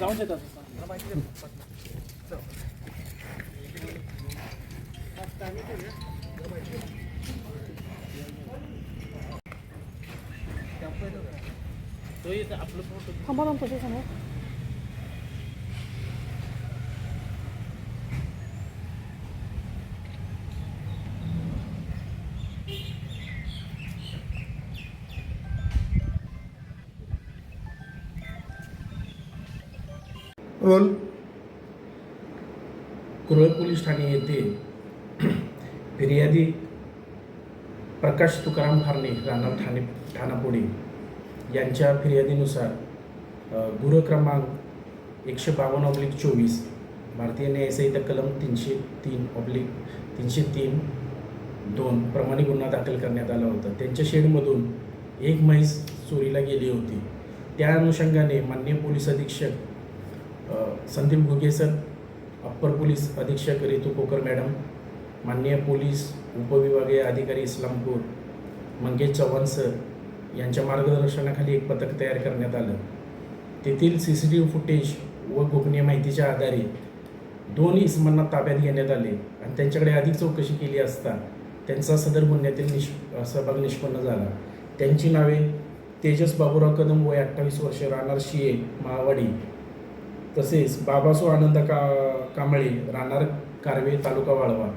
जाऊन देतात तो आपलं फोटो थांबा ना तसे समोर रोल? कुरळ पोलीस ठाणे येथे फिर्यादी प्रकाश तुकाराम खारणे राहणार ठाणे ठाणापुणे यांच्या फिर्यादीनुसार अ, गुन्हा क्रमांक एकशे बावन्न ऑब्लिक चोवीस भारतीय न्यायसंहिता कलम तीनशे तीन ऑब्लिक तीनशे तीन दोन प्रमाणे गुन्हा दाखल करण्यात आला होता. त्यांच्या शेडमधून एक म्हैस चोरीला गेली होती. त्या अनुषंगाने माननीय पोलीस अधीक्षक Sandeep Ghuge sir upper police अधीक्षक रितू कोकर मॅडम माननीय पोलीस उपविभागीय अधिकारी इस्लामपूर मंगेश चव्हाण सर यांच्या मार्गदर्शनाखाली एक पथक तयार करण्यात आलं. तेथील C C T V footage व गोपनीय माहितीच्या आधारे दोन इसमांना ताब्यात घेण्यात आले आणि त्यांच्याकडे अधिक चौकशी केली असता त्यांचा सदर गुन्ह्यातील निष् सहभाग निष्पन्न झाला. त्यांची नावे तेजस बाबूराव कदम वय अठ्ठावीस वर्ष राहणार शिये मावाडी. तसेच बाबासो आनंद का कांबळे राहणार कारवे तालुका वाळवा.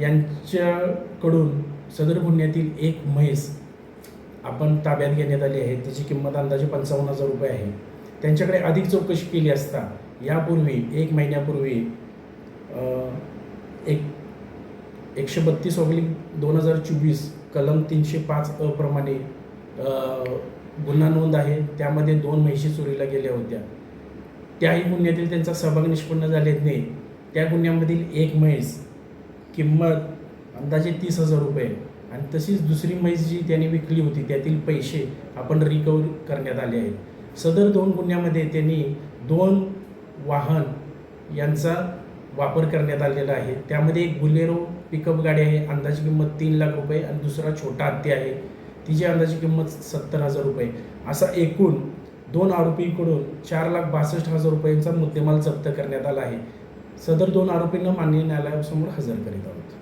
यांच्याकडून सदर गुन्ह्यातील एक म्हैस आपण ताब्यात घेण्यात आली आहे. त्याची किंमत अंदाजे पंचावन्न हजार रुपये आहे. त्यांच्याकडे अधिक चौकशी केली असता यापूर्वी एक महिन्यापूर्वी एक एकशे बत्तीस ऑगली दोन हजार चोवीस कलम तीनशे पाच अप्रमाणे प्रमाणे गुन्हा नोंद आहे. त्यामध्ये दोन म्हैशी चोरीला गेल्या होत्या. त्याही गुन्ह्यातील त्यांचा सहभाग निष्पन्न झालेत नाही. त्या गुन्ह्यामधील एक म्हैस किंमत अंदाजे तीस हजार रुपये आणि तशीच दुसरी म्हैस जी त्याने विकली होती त्यातील पैसे आपण रिकवर करण्यात आले आहेत. सदर दोन गुन्ह्यामध्ये त्यांनी दोन वाहन यांचा वापर करण्यात आलेला आहे. त्यामध्ये एक बुलेरो पिकअप गाडी आहे अंदाजे किंमत तीन लाख रुपये आणि दुसरा छोटा हत्ती आहे. तिची अंदाजे किंमत सत्तर हजार रुपये. असा एकूण दोन आरोपींकडून चार लाख बासष्ट हजार रुपयांचा मुद्देमाल जप्त करण्यात आला आहे. सदर दोन आरोपींना माननीय न्यायालयासमोर हजर करीत आहोत.